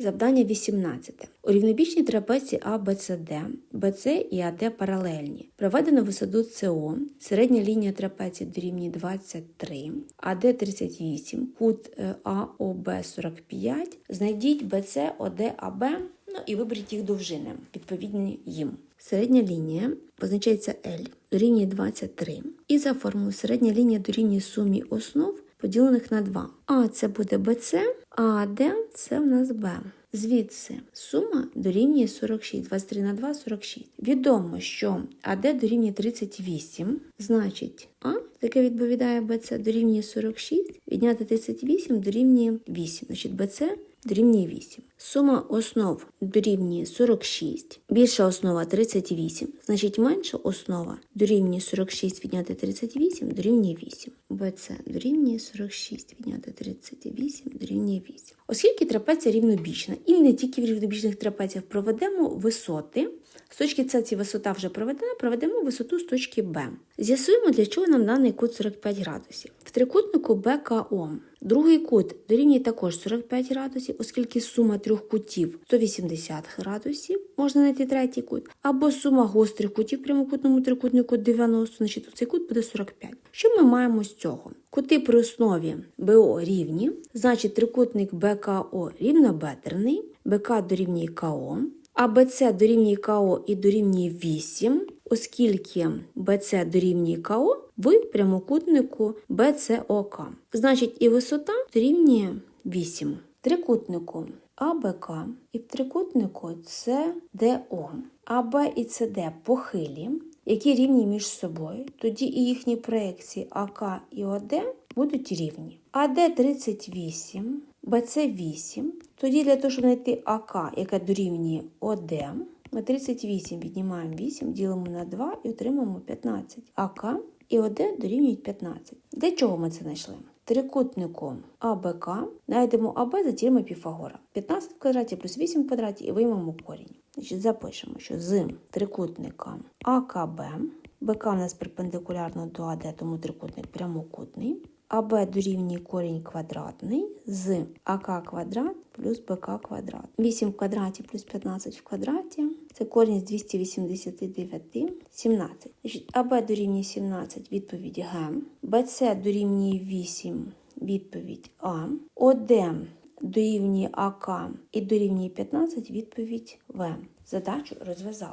Завдання 18. У рівнобічній трапеції ABCD, BC і AD паралельні. Проведено висоту СО, середня лінія трапеції дорівнює 23, АД 38, кут е, АОБ 45. Знайдіть BC, ОД, АБ, ну і виберіть їх довжини, відповідні їм. Середня лінія позначається L, дорівнює 23. І за формулою середня лінія дорівнює сумі основ, поділених на 2. А це буде BC, а AD це в нас Б. Звідси. Сума дорівнює 46, 23 на 2 – 46. Відомо, що АД дорівнює 38, значить А, яке відповідає БЦ, дорівнює 46, відняти 38 дорівнює 8, значить БЦ дорівнює 8. Сума основ дорівнює 46, більша основа 38, значить менша основа дорівнює 46 відняти 38 дорівнює 8. БЦ дорівнює 46 відняти 38 дорівнює 8. Оскільки трапеція рівнобічна, і не тільки в рівнобічних трапеціях проведемо висоти, з точки С ці висота вже проведена, проведемо висоту з точки Б. З'ясуємо, для чого нам даний кут 45 градусів. В трикутнику БКО другий кут дорівнює також 45 градусів, оскільки сума трьох кутів 180 градусів, можна знайти третій кут, або сума гострих кутів прямокутному трикутнику 90, значить цей кут буде 45. Що ми маємо з цього? Кути при основі БО рівні, значить трикутник БКО рівнобедрений, БК дорівнює КО, АБЦ дорівнює КО і дорівнює 8, оскільки БЦ дорівнює КО в прямокутнику БЦОК. Значить, і висота дорівнює 8. Трикутнику АБК і в трикутнику СДО. АБ і СД похилі, які рівні між собою, тоді і їхні проекції АК і ОД будуть рівні. АД 38, БЦ 8. Тоді для того, щоб знайти АК, яка дорівнює ОД, ми 38 віднімаємо 8, ділимо на 2 і отримаємо 15. АК і ОД дорівнюють 15. Для чого ми це знайшли? Трикутнику АБК знайдемо АБ за теореми Піфагора. 15 в квадраті плюс 8 в квадраті і виймемо корінь. Значить, запишемо, що з трикутника АКБ, БК у нас перпендикулярно до АД, тому трикутник прямокутний. АБ дорівнює корінь квадратний з АК квадрат плюс БК квадрат. 8 в квадраті плюс 15 в квадраті. Це корінь з 289, 17. АБ дорівнює 17, відповідь Г. БЦ дорівнює 8, відповідь А. ОД дорівнює АК і дорівнює 15, відповідь В. Задачу розв'язали.